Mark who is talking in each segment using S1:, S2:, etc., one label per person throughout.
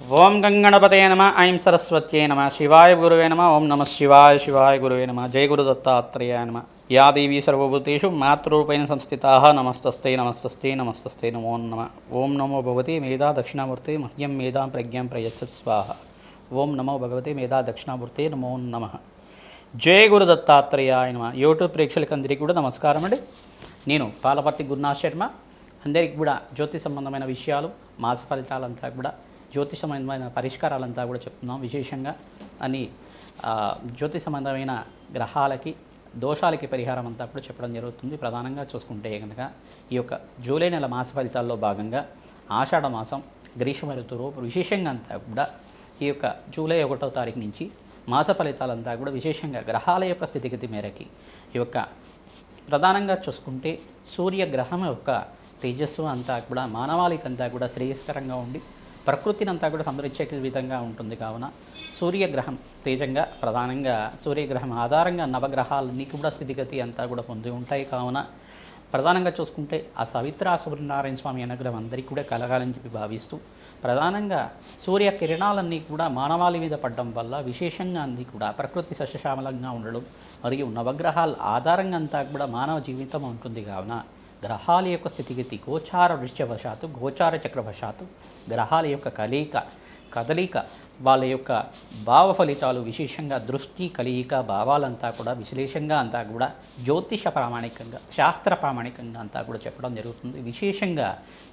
S1: ఓం గంగణపతే నమ ఐం సరస్వత్యే నమ శివాయ గురువే నమ ఓం నమ శివాయ శివాయ గురువే నమ జయ గురు దత్తాత్రేయ నమ. యా దేవీ సర్వభూతేషు మాతృరూపేణ సంస్థితా నమస్తస్తే నమస్తస్తే నమస్తస్తే నమో నమ. ఓం నమో భగవతి మేధా దక్షిణామూర్తి మహ్యం మేధాం ప్రజ్ఞాం ప్రయచ్చ స్వాహ. ఓం నమో భగవతి మేధా దక్షిణామూర్తి నమో నమ. జయ గురు దత్తాత్రేయ నమ. యూట్యూబ్ ప్రేక్షకులందరికీ కూడా నమస్కారం అండి. నేను పాలపర్తి గురునాథ్ శర్మ. అందరికీ కూడా జ్యోతి సంబంధమైన విషయాలు మాస ఫలితాలంతా కూడా జ్యోతి సంబంధమైన పరిష్కారాలంతా కూడా చెప్తున్నాం విశేషంగా. అని జ్యోతి సంబంధమైన గ్రహాలకి దోషాలకి పరిహారం అంతా కూడా చెప్పడం జరుగుతుంది. ప్రధానంగా చూసుకుంటే కనుక ఈ యొక్క జూలై నెల మాస ఫలితాల్లో భాగంగా ఆషాఢ మాసం గ్రీష్మ ఋతువు విశేషంగా అంతా కూడా ఈ యొక్క జూలై ఒకటో తారీఖు నుంచి మాస ఫలితాలంతా కూడా విశేషంగా గ్రహాల యొక్క స్థితిగతి మేరకి ఈ యొక్క ప్రధానంగా చూసుకుంటే సూర్యగ్రహం యొక్క తేజస్సు అంతా కూడా మానవాళికంతా కూడా శ్రేయస్కరంగా ఉండి ప్రకృతిని అంతా కూడా సంరక్షే విధంగా ఉంటుంది కావున సూర్యగ్రహం తేజంగా ప్రధానంగా సూర్యగ్రహం ఆధారంగా నవగ్రహాలన్నీ కూడా స్థితిగతి అంతా కూడా పొంది ఉంటాయి కావున ప్రధానంగా చూసుకుంటే ఆ సవిత్ర సూర్యనారాయణ స్వామి అనుగ్రహం అందరికీ కూడా కలగాలని చెప్పి భావిస్తూ ప్రధానంగా సూర్య కిరణాలన్నీ కూడా మానవాళి మీద పడడం వల్ల విశేషంగా అన్ని కూడా ప్రకృతి సస్యశ్యామలంగా ఉండడం మరియు నవగ్రహాల ఆధారంగా అంతా కూడా మానవ జీవితం ఉంటుంది కావున గ్రహాల యొక్క స్థితిగతి గోచార వృశ్చవశాత్తు గోచార చక్రవశాత్తు గ్రహాల యొక్క కలయిక కదలిక వాళ్ళ యొక్క భావ ఫలితాలు విశేషంగా దృష్టి కలియిక భావాలంతా కూడా విశ్లేషంగా అంతా కూడా జ్యోతిష ప్రామాణికంగా శాస్త్ర ప్రామాణికంగా అంతా కూడా చెప్పడం జరుగుతుంది. విశేషంగా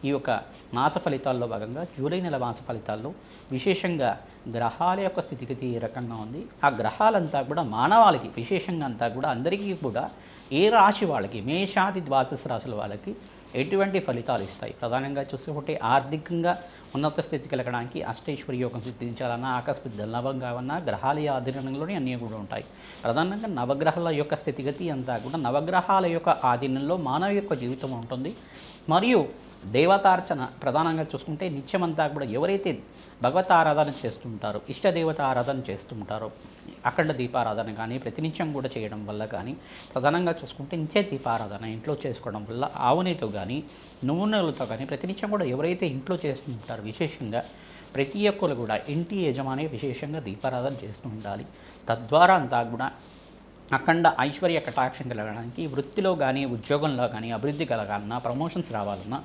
S1: ఈ యొక్క మాస ఫలితాల్లో భాగంగా జూలై నెల మాస ఫలితాల్లో విశేషంగా గ్రహాల యొక్క స్థితిగతి ఏ రకంగా ఉంది. ఆ గ్రహాలంతా కూడా మానవాళికి విశేషంగా అంతా కూడా అందరికీ కూడా ఏ రాశి వాళ్ళకి మేషాది ద్వాదశ రాశుల వాళ్ళకి ఎటువంటి ఫలితాలు ఇస్తాయి? ప్రధానంగా చూసుకుంటే ఆర్థికంగా ఉన్నత స్థితి కలగడానికి అష్టైశ్వర్య యోగం సిద్ధించాలన్నా ఆకస్మిక ధనలాభం కావన్నా గ్రహాల ఆధీనంలోనే అన్నీ కూడా ఉంటాయి. ప్రధానంగా నవగ్రహాల యొక్క స్థితిగతి అంతా కూడా నవగ్రహాల యొక్క ఆధీనంలో మానవ యొక్క జీవితం ఉంటుంది. మరియు దేవతార్చన ప్రధానంగా చూసుకుంటే నిత్యమంతా కూడా ఎవరైతే భగవత్ ఆరాధన చేస్తుంటారు ఇష్టదేవత ఆరాధన చేస్తుంటారు. అఖండ దీపారాధన కానీ ప్రతినిత్యం కూడా చేయడం వల్ల కానీ ప్రధానంగా చూసుకుంటే నిత్య దీపారాధన ఇంట్లో చేసుకోవడం వల్ల ఆవునేతో కానీ నూనెలతో కానీ ప్రతినిత్యం కూడా ఎవరైతే ఇంట్లో చేస్తుంటారో విశేషంగా ప్రతి ఒక్కరు కూడా ఇంటి యజమాని విశేషంగా దీపారాధన చేస్తూ ఉండాలి. తద్వారా అంతా కూడా అఖండ ఐశ్వర్య కటాక్షం కలగడానికి వృత్తిలో కానీ ఉద్యోగంలో కానీ అభివృద్ధి కలగాలన్నా ప్రమోషన్స్ రావాలన్నా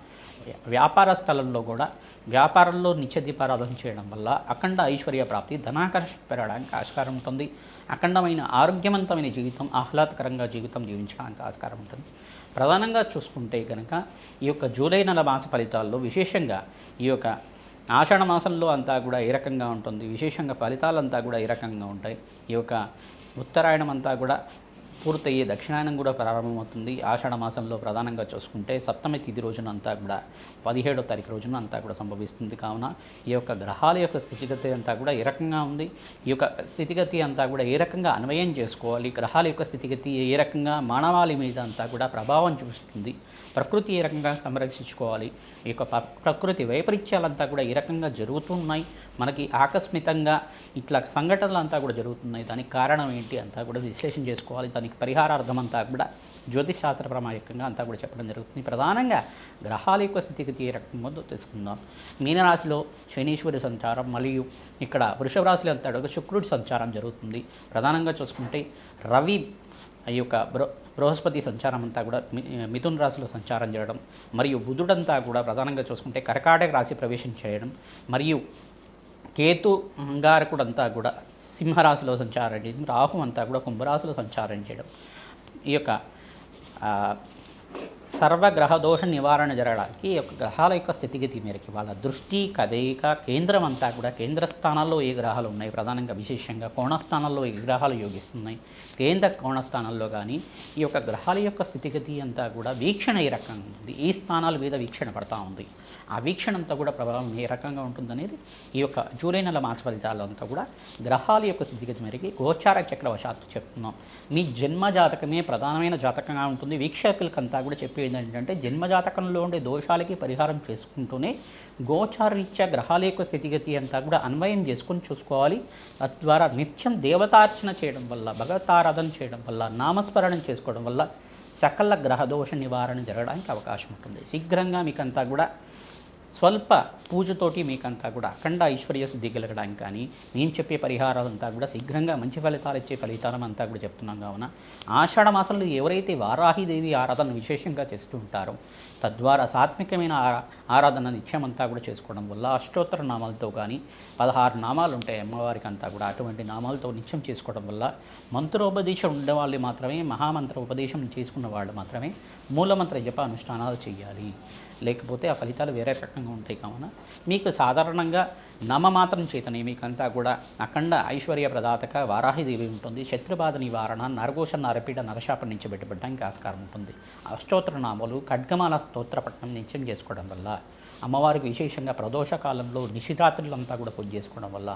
S1: వ్యాపార స్థలంలో కూడా వ్యాపారంలో నిత్యదీపారాధన చేయడం వల్ల అఖండ ఐశ్వర్య ప్రాప్తి ధనాకర్షణ పెరగడానికి ఆస్కారం ఉంటుంది. అఖండమైన ఆరోగ్యవంతమైన జీవితం ఆహ్లాదకరంగా జీవితం జీవించడానికి ఆస్కారం ఉంటుంది. ప్రధానంగా చూసుకుంటే కనుక ఈ యొక్క జూలై నెల మాస ఫలితాల్లో విశేషంగా ఈ యొక్క ఆషాఢ మాసంలో అంతా కూడా ఏ రకంగా ఉంటుంది? విశేషంగా ఫలితాలంతా కూడా ఏ రకంగా ఉంటాయి? ఈ యొక్క ఉత్తరాయణం అంతా కూడా పూర్తయ్యే దక్షిణాయనం కూడా ప్రారంభమవుతుంది. ఆషాఢ మాసంలో ప్రధానంగా చూసుకుంటే సప్తమి తిథి రోజున అంతా కూడా పదిహేడో తారీఖు రోజున అంతా కూడా సంభవిస్తుంది కావున ఈ యొక్క గ్రహాల యొక్క స్థితిగతి అంతా కూడా ఏ రకంగా ఉంది? ఈ యొక్క స్థితిగతి అంతా కూడా ఏ రకంగా అన్వయం చేసుకోవాలి? గ్రహాల యొక్క స్థితిగతి ఏ రకంగా? మానవాళి మీద అంతా కూడా ప్రభావం చూపిస్తుంది. ప్రకృతి ఏ రకంగా సంరక్షించుకోవాలి? ఈ యొక్క ప్రకృతి వైపరీత్యాలంతా కూడా ఈ రకంగా జరుగుతున్నాయి. మనకి ఆకస్మికంగా ఇట్లా సంఘటనలు అంతా కూడా జరుగుతున్నాయి. దానికి కారణం ఏంటి అంతా కూడా విశ్లేషణ చేసుకోవాలి. దానికి పరిహారార్థం అంతా కూడా జ్యోతిష్ శాస్త్ర అంతా కూడా చెప్పడం జరుగుతుంది. ప్రధానంగా గ్రహాల యొక్క స్థితిగతి ఏ రకంగా తెలుసుకుందాం. మీనరాశిలో శనీశ్వరి సంచారం మరియు ఇక్కడ వృషభ రాశిలో అంతా శుక్రుడి సంచారం జరుగుతుంది. ప్రధానంగా చూసుకుంటే రవి ఈ యొక్క బృ బృహస్పతి సంచారం అంతా కూడా మి- రాశిలో సంచారం చేయడం మరియు బుధుడంతా కూడా ప్రధానంగా చూసుకుంటే కర్కాటక రాశి ప్రవేశం చేయడం మరియు కేతు అంగారకుడంతా కూడా సింహరాశిలో సంచారం చేయడం రాహు అంతా కూడా కుంభరాశిలో సంచారం చేయడం. ఈ యొక్క సర్వగ్రహ దోష నివారణ జరగడానికి యొక్క గ్రహాల యొక్క స్థితిగతి మేరకి వాళ్ళ దృష్టి కదయిక కేంద్రం అంతా కూడా కేంద్ర స్థానాల్లో ఏ గ్రహాలు ఉన్నాయి? ప్రధానంగా విశేషంగా కోణస్థానాల్లో ఏ గ్రహాలు యోగిస్తున్నాయి? కేంద్ర కోణస్థానాల్లో కానీ ఈ యొక్క గ్రహాల యొక్క స్థితిగతి అంతా కూడా వీక్షణ ఏ రకంగా ఉంది ఈ స్థానాల మీద వీక్షణ పడతా ఉంది? ఆ వీక్షణ అంతా కూడా ప్రభావం ఏ రకంగా ఉంటుందనేది ఈ యొక్క జూలై నెల మాస ఫలితాలు అంతా కూడా గ్రహాల యొక్క స్థితిగతి మేరకి గోచార చక్రవశాత్తు చెప్తున్నాం. మీ జన్మ జాతకమే ప్రధానమైన జాతకంగా ఉంటుంది. వీక్షకులకంతా కూడా చెప్పేది ఏంటంటే జన్మజాతకంలో ఉండే దోషాలకి పరిహారం చేసుకుంటూనే గోచారరీత్యా గ్రహాల యొక్క స్థితిగతి అంతా కూడా అన్వయం చేసుకొని చూసుకోవాలి. తద్వారా నిత్యం దేవతార్చన చేయడం వల్ల భగవతారాధన చేయడం వల్ల నామస్మరణం చేసుకోవడం వల్ల సకల గ్రహదోష నివారణ జరగడానికి అవకాశం ఉంటుంది. శీఘ్రంగా మీకంతా కూడా స్వల్ప పూజతోటి మీకంతా కూడా అఖండ ఐశ్వర్య సిద్ధి కలగడానికి కానీ నేను చెప్పే పరిహారాలంతా కూడా శీఘ్రంగా మంచి ఫలితాలు ఇచ్చే ఫలితాలం అంతా కూడా చెప్తున్నాం కావున ఆషాఢ మాసంలో ఎవరైతే వారాహిదేవి ఆరాధన విశేషంగా చేస్తూ ఉంటారో తద్వారా సాత్వికమైన ఆరాధన నిత్యమంతా కూడా చేసుకోవడం వల్ల అష్టోత్తర నామాలతో కానీ పదహారు నామాలు ఉంటాయి అమ్మవారికి అంతా కూడా అటువంటి నామాలతో నిత్యం చేసుకోవడం వల్ల మంత్రోపదేశం ఉండేవాళ్ళు మాత్రమే మహామంత్ర ఉపదేశం చేసుకున్న వాళ్ళు మాత్రమే మూలమంత్ర జప అనుష్ఠానాలు చేయాలి. లేకపోతే ఆ ఫలితాలు వేరే రకంగా ఉంటాయి కావున మీకు సాధారణంగా నామమాత్రం చేతనే మీకంతా కూడా అఖండ ఐశ్వర్య ప్రదాతక వారాహిదేవి ఉంటుంది. శత్రుబాధ నివారణ నరఘోష నరపీడ నరశాపం నుంచి బయటపడడానికి ఆస్కారం ఉంటుంది. అష్టోత్తర నామాలు ఖడ్గమాల స్తోత్రపట్నం నిత్యం చేసుకోవడం వల్ల అమ్మవారికి విశేషంగా ప్రదోష కాలంలో నిశిరాత్రులంతా కూడా పూజ చేసుకోవడం వల్ల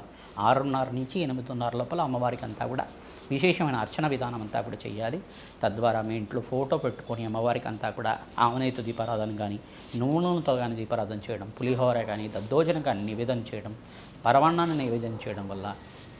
S1: ఆరున్నర నుంచి ఎనిమిదిన్నర లోపల అమ్మవారికి అంతా కూడా విశేషమైన అర్చన విధానం అంతా కూడా చేయాలి తద్వారా మీ ఇంట్లో ఫోటో పెట్టుకొని అమ్మవారికి అంతా కూడా ఆవనేత దీపారాధన కానీ నూనెతో కానీ దీపారాధన చేయడం పులిహోర కానీ దద్దోజనం కానీ నివేదన చేయడం పరవాణాన్ని నివేదన చేయడం వల్ల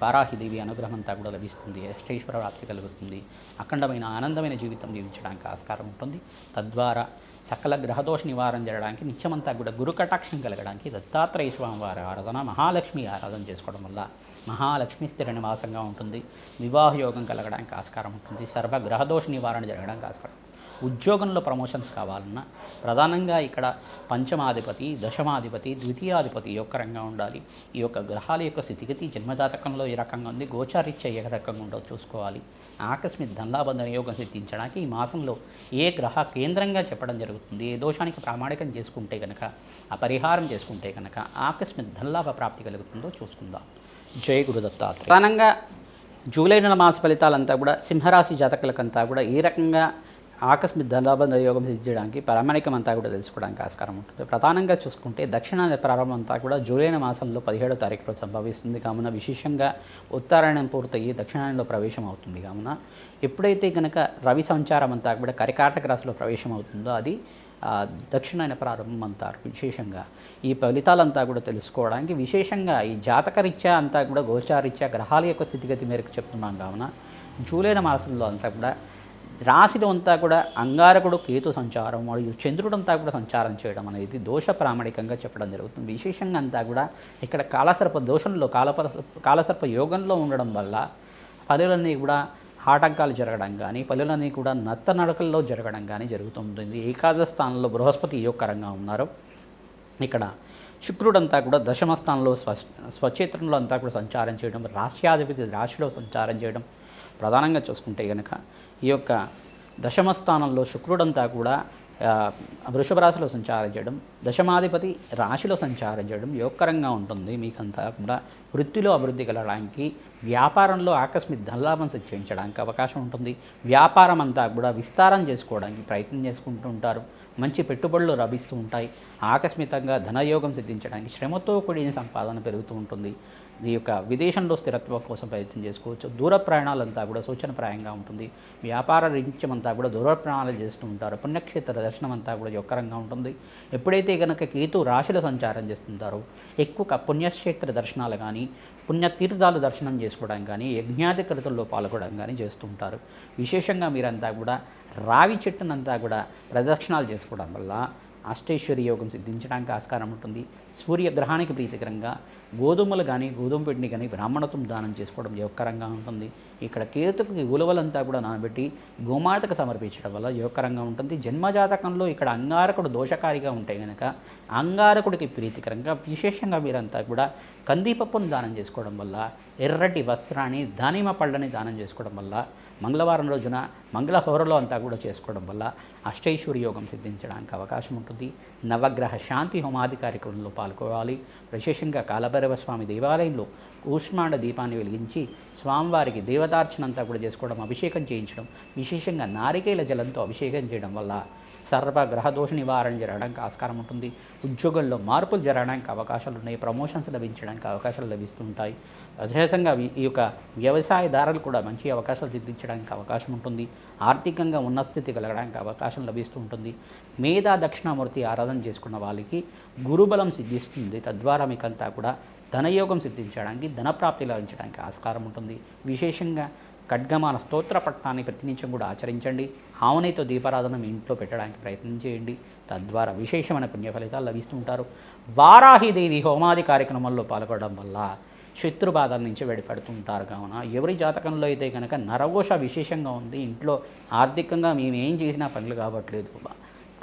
S1: పారాహిదేవి అనుగ్రహం అంతా కూడా లభిస్తుంది అష్టేశ్వర ప్రాప్తి కలుగుతుంది అఖండమైన ఆనందమైన జీవితం జీవించడానికి ఆస్కారం ఉంటుంది. తద్వారా సకల గ్రహదోష నివారణ జరగడానికి నిత్యమంతా కూడా గురు కటాక్షం కలగడానికి దత్తాత్రేయ స్వామి వారి ఆరాధన మహాలక్ష్మి ఆరాధన చేసుకోవడం వల్ల మహాలక్ష్మి స్థిర నివాసంగా ఉంటుంది. వివాహ యోగం కలగడానికి ఆస్కారం ఉంటుంది. సర్వ గ్రహదోష నివారణ జరగడానికి ఆస్కారం. ఉద్యోగంలో ప్రమోషన్స్ కావాలన్నా ప్రధానంగా ఇక్కడ పంచమాధిపతి దశమాధిపతి ద్వితీయాధిపతి ఈ యొక్క రంగా ఉండాలి. ఈ యొక్క గ్రహాల యొక్క స్థితిగతి జన్మజాతకంలో ఏ రకంగా ఉంది గోచారిత్య ఏ రకంగా ఉండో చూసుకోవాలి. ఆకస్మిక ధనలాబంధన యోగం సిద్ధించడానికి ఈ మాసంలో ఏ గ్రహ కేంద్రంగా చెప్పడం జరుగుతుంది ఏ దోషానికి ప్రామాణికం చేసుకుంటే కనుక ఆ పరిహారం చేసుకుంటే కనుక ఆకస్మిక ధనలాభ ప్రాప్తి కలుగుతుందో చూసుకుందాం. జయ గురుదత్తాత్రేయ. ప్రధానంగా జూలై నెల మాస ఫలితాలంతా కూడా సింహరాశి జాతకులకంతా కూడా ఈ రకంగా ఆకస్మిక ధనలాభ యోగం సిద్ధించడానికి ప్రామాణికం అంతా కూడా తెలుసుకోవడానికి ఆస్కారం ఉంటుంది. ప్రధానంగా చూసుకుంటే దక్షిణాది ప్రారంభం అంతా కూడా జూలై మాసంలో పదిహేడో తారీఖులో సంభవిస్తుంది. కావున విశేషంగా ఉత్తరాయణం పూర్తయ్యి దక్షిణాయనంలో ప్రవేశం అవుతుంది. కావున ఎప్పుడైతే కనుక రవి సంచారం అంతా కూడా కరికాటక రాశిలో ప్రవేశం అవుతుందో అది దక్షిణాయన ప్రారంభం అంటారు విశేషంగా. ఈ ఫలితాలంతా కూడా తెలుసుకోవడానికి విశేషంగా ఈ జాతకరీత్యా అంతా కూడా గోచారీత్యా గ్రహాల యొక్క స్థితిగతి మేరకు చెప్తున్నాం కావున. జూలైన మాసంలో అంతా కూడా రాశిలో అంతా కూడా అంగారకుడు కేతు సంచారం మరియు చంద్రుడు అంతా కూడా సంచారం చేయడం అనేది దోష ప్రామాణికంగా చెప్పడం జరుగుతుంది. విశేషంగా అంతా కూడా ఇక్కడ కాలసర్ప దోషంలో కాలపర కాలసర్ప యోగంలో ఉండడం వల్ల పనులన్నీ కూడా ఆటంకాలు జరగడం కానీ పనులన్నీ కూడా నత్త నడకల్లో జరగడం కానీ జరుగుతుంటుంది. ఏకాదశ స్థానంలో బృహస్పతి యోగకరంగా ఉన్నారు ఇక్కడ శుక్రుడంతా కూడా దశమ స్థానంలో స్వ స్వక్షేత్రంలో అంతా కూడా సంచారం చేయడం రాశ్యాధిపతి రాశిలో సంచారం చేయడం ప్రధానంగా చూసుకుంటే కనుక ఈ యొక్క దశమ స్థానంలో శుక్రుడంతా కూడా వృషభ రాశిలో సంచారం చేయడం దశమాధిపతి రాశిలో సంచారం చేయడం యోగకరంగా ఉంటుంది. మీకంతా కూడా వృత్తిలో అభివృద్ధి కలగడానికి వ్యాపారంలో ఆకస్మిక ధనలాభం సిద్ధించడానికి అవకాశం ఉంటుంది. వ్యాపారం అంతా కూడా విస్తారం చేసుకోవడానికి ప్రయత్నం చేసుకుంటూ ఉంటారు. మంచి పెట్టుబడులు లభిస్తూ ఉంటాయి. ఆకస్మికంగా ధనయోగం సిద్ధించడానికి శ్రమతో కూడిన సంపాదన పెరుగుతూ ఉంటుంది. ఈ యొక్క విదేశంలో స్థిరత్వం కోసం ప్రయత్నం చేసుకోవచ్చు. దూర ప్రయాణాలంతా కూడా సూచనప్రాయంగా ఉంటుంది. వ్యాపార రీత్యం కూడా దూర ప్రయాణాలు చేస్తూ ఉంటారు. పుణ్యక్షేత్ర దర్శనం అంతా కూడా యొక్కరంగా ఉంటుంది. ఎప్పుడైతే కనుక కేతు రాశుల సంచారం చేస్తుంటారో ఎక్కువ పుణ్యక్షేత్ర దర్శనాలు కానీ పుణ్యతీర్థాలు దర్శనం చేసుకోవడం కానీ యజ్ఞాధికృతుల్లో పాల్గొనడం కానీ చేస్తూ ఉంటారు. విశేషంగా మీరంతా కూడా రావి చెట్టునంతా కూడా ప్రదక్షిణాలు చేసుకోవడం వల్ల అష్టైశ్వర్య యోగం సిద్ధించడానికి ఆస్కారం ఉంటుంది. సూర్యగ్రహానికి ప్రీతికరంగా గోధుమలు కానీ గోధుమ పిండిని కానీ బ్రాహ్మణత్వం దానం చేసుకోవడం యోగకరంగా ఉంటుంది. ఇక్కడ కేతుకి ఉలవలంతా కూడా నానబెట్టి గోమాతకు సమర్పించడం వల్ల యోగకరంగా ఉంటుంది. జన్మజాతకంలో ఇక్కడ అంగారకుడు దోషకారిగా ఉంటే కనుక అంగారకుడికి ప్రీతికరంగా విశేషంగా వీరంతా కూడా కందిపప్పును దానం చేసుకోవడం వల్ల ఎర్రటి వస్త్రాన్ని దానిమ పళ్ళని దానం చేసుకోవడం వల్ల మంగళవారం రోజున మంగళహోరలో అంతా కూడా చేసుకోవడం వల్ల అష్టైశ్వర్య యోగం సిద్ధించడానికి అవకాశం ఉంటుంది. నవగ్రహ శాంతి హోమాది కార్యక్రమంలో పాల్గొవాలి. విశేషంగా కాలభైరవ స్వామి దేవాలయంలో కూష్మాండ దీపాన్ని వెలిగించి స్వామివారికి దేవతార్చనంతా కూడా చేసుకోవడం అభిషేకం చేయించడం విశేషంగా నారికేల జలంతో అభిషేకం చేయడం వల్ల సర్వ గ్రహదోష నివారణ జరగడానికి ఆస్కారం ఉంటుంది. ఉద్యోగంలో మార్పులు జరగడానికి అవకాశాలు ఉన్నాయి. ప్రమోషన్స్ లభించడానికి అవకాశాలు లభిస్తుంటాయి. అదేవిధంగా ఈ- యొక్క వ్యవసాయదారులు కూడా మంచి అవకాశాలు సిద్ధించడానికి అవకాశం ఉంటుంది. ఆర్థికంగా ఉన్న స్థితి కలగడానికి అవకాశం లభిస్తూ ఉంటుంది. మేధా దక్షిణామూర్తి ఆరాధన చేసుకున్న వాళ్ళకి గురుబలం సిద్ధిస్తుంది. తద్వారా మీకంతా కూడా ధనయోగం సిద్ధించడానికి ధనప్రాప్తి లభించడానికి ఆస్కారం ఉంటుంది. విశేషంగా ఖడ్గమాన స్తోత్ర పట్టణాన్ని ప్రతినిత్యం కూడా ఆచరించండి. ఆవునేతో దీపారాధన మీ ఇంట్లో పెట్టడానికి ప్రయత్నం చేయండి. తద్వారా విశేషమైన పుణ్య ఫలితాలు లభిస్తుంటారు వారాహిదేవి హోమాది కార్యక్రమాల్లో పాల్గొనడం వల్ల శత్రుబాధల నుంచి వెడిపడుతుంటారు కావున ఎవరి జాతకంలో అయితే కనుక నరఘోష విశేషంగా ఉంది ఇంట్లో ఆర్థికంగా మేము ఏం చేసినా పనులు కావట్లేదు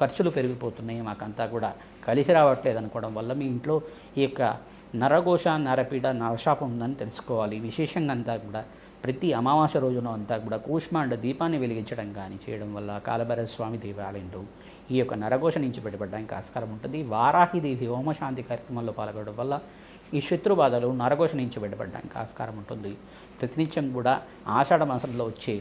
S1: ఖర్చులు పెరిగిపోతున్నాయి మాకంతా కూడా కలిసి రావట్లేదు అనుకోవడం వల్ల మీ ఇంట్లో ఈ యొక్క నరఘోష నరపీడ నరశాపం ఉందని తెలుసుకోవాలి. విశేషంగా అంతా కూడా ప్రతి అమావాస రోజున అంతా కూడా కూష్మాండ దీపాన్ని వెలిగించడం కానీ చేయడం వల్ల కాలభైరవ స్వామి దేవాలయంలో ఈ యొక్క నరఘోష నుంచి బయటపడడానికి ఆస్కారం ఉంటుంది. వారాహిదేవి హోమశాంతి కార్యక్రమంలో పాల్గొనడం వల్ల ఈ శత్రు బాధలు నరఘోష నుంచి బయటపడడానికి ఆస్కారం ఉంటుంది. ప్రతినిత్యం కూడా ఆషాఢ మాసంలో వచ్చే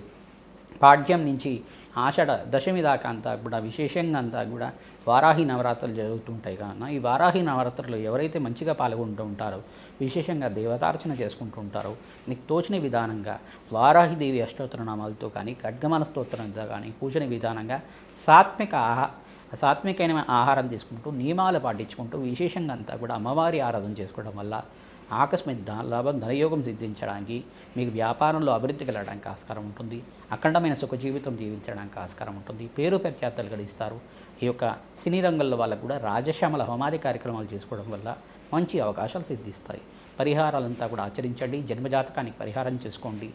S1: పాడ్యం నుంచి ఆషాఢ దశమి దాకా అంతా కూడా విశేషంగా అంతా కూడా వారాహి నవరాత్రులు జరుగుతుంటాయి కావున ఈ వారాహి నవరాత్రులు ఎవరైతే మంచిగా పాల్గొంటూ ఉంటారో విశేషంగా దేవతార్చన చేసుకుంటూ ఉంటారో నీకు తోచిన విధానంగా వారాహిదేవి అష్టోత్తర నామాలతో కానీ ఖడ్గమాల స్తోత్రంతో కానీ పూజన విధానంగా సాత్విక ఆహా సాత్వికమైన ఆహారం తీసుకుంటూ నియమాలు పాటించుకుంటూ విశేషంగా అంతా కూడా అమ్మవారి ఆరాధన చేసుకోవడం వల్ల ఆకస్మిక ధన లాభం ధనయోగం సిద్ధించడానికి మీకు వ్యాపారంలో అభివృద్ధి కలగడానికి ఆస్కారం ఉంటుంది. అఖండమైన సుఖ జీవితం జీవించడానికి ఆస్కారం ఉంటుంది. పేరు ప్రఖ్యాతలు గడిస్తారు. ఈ యొక్క సినీ రంగంలో వాళ్ళకు కూడా రాజశ్యామల హోమాది కార్యక్రమాలు చేసుకోవడం వల్ల మంచి అవకాశాలు సిద్ధిస్తాయి. పరిహారాలంతా కూడా ఆచరించండి. జన్మజాతకానికి పరిహారం చేసుకోండి.